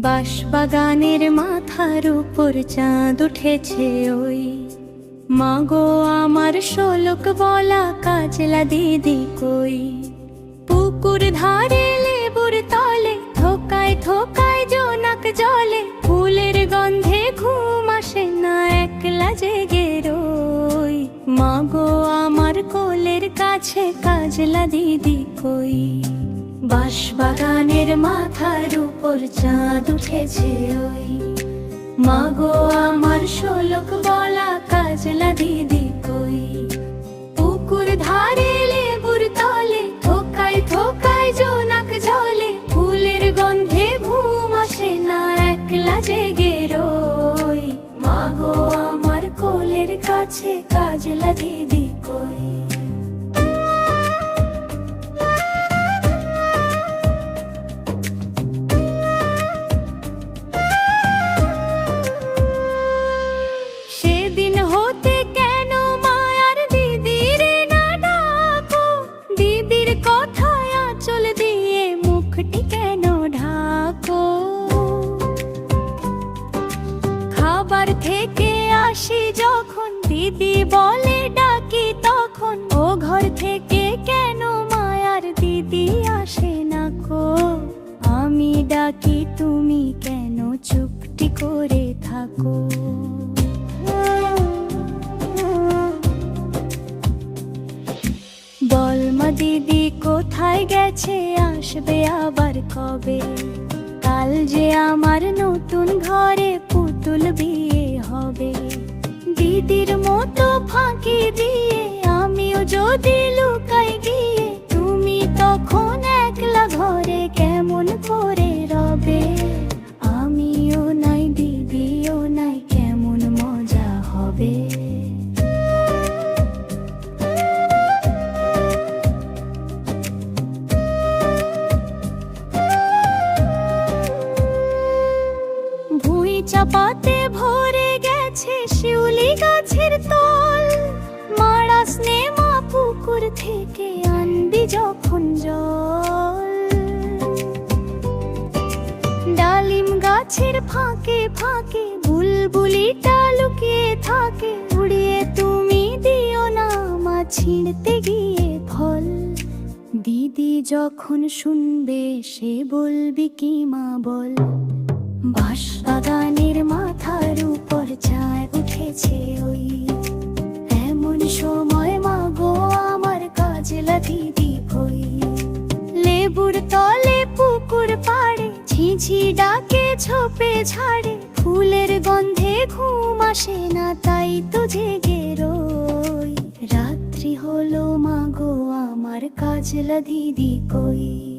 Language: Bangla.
বাঁশবাগানের মাথার উপর চাঁদ উঠেছে ওই। মাগো, আমার শোলক বলা কাজলা দিদি কই? পুকুর ধারে লেবুর তলে থোকায় থোকায় জোনাক জলে, ফুলের গন্ধে ঘুম আসে না একলা জেগে রই। মাগো, আমার কোলের কাছে কাজলা দিদি কই? বাঁশবাগানের মাথার উপর চাঁদ উঠেছে ওই। মাগো, আমার শোলক বলা কাজলা দিদি কই। পুকুর ধারে লেবুর তলে, থোকায় থোকায় জোনাক জলে ফুলের গন্ধে ঘুম আসে না, একলা জেগে রই। মাগো, আমার কোলের কাছে কাজলা দিদি মুখটি কেন ঢাকো? খাবার থেকে আসি যখন দিদি বলে ডাকি তখন। ও ঘর থেকে কেন মায়ার দিদি আসে না কো? আমি ডাকি তুমি কেন চুপটি করে থাকো? বলমা দিদি কোথায় গেছে, আসবে আবার কবে? কাল যে আমার নতুন ঘরে পুতুল বিয়ে হবে। দিদির মতো ফাঁকি দিয়ে আমিও যদি লুকাই চাপাতে ভরে গেছে শিউলি গাছের তল। মারা স্নেমা পুকুর থেকে আনবি যখন জল। ডালিম গাছের ফাঁকে ফাঁকে বুলবুলিটা লুকিয়ে থাকে। উড়িয়ে তুমি দিও না, মা ছিঁড়তে গিয়ে ফল। দিদি যখন শুনবে সে বলবি কি মা বল। বাঁশবাগানের মাথার উপর চায় উঠেছে ওই। এমন সময় মাগো আমার কাজলা দিদি কই লেবুর তলে পুকুর পাড়ে ঝিঝি ডাকে ছোপে ঝাড়ে। ফুলের গন্ধে ঘুম আসে না, তাই তো জেগে রই। রাত্রি হলো মাগো আমার কাজলা দিদি কই।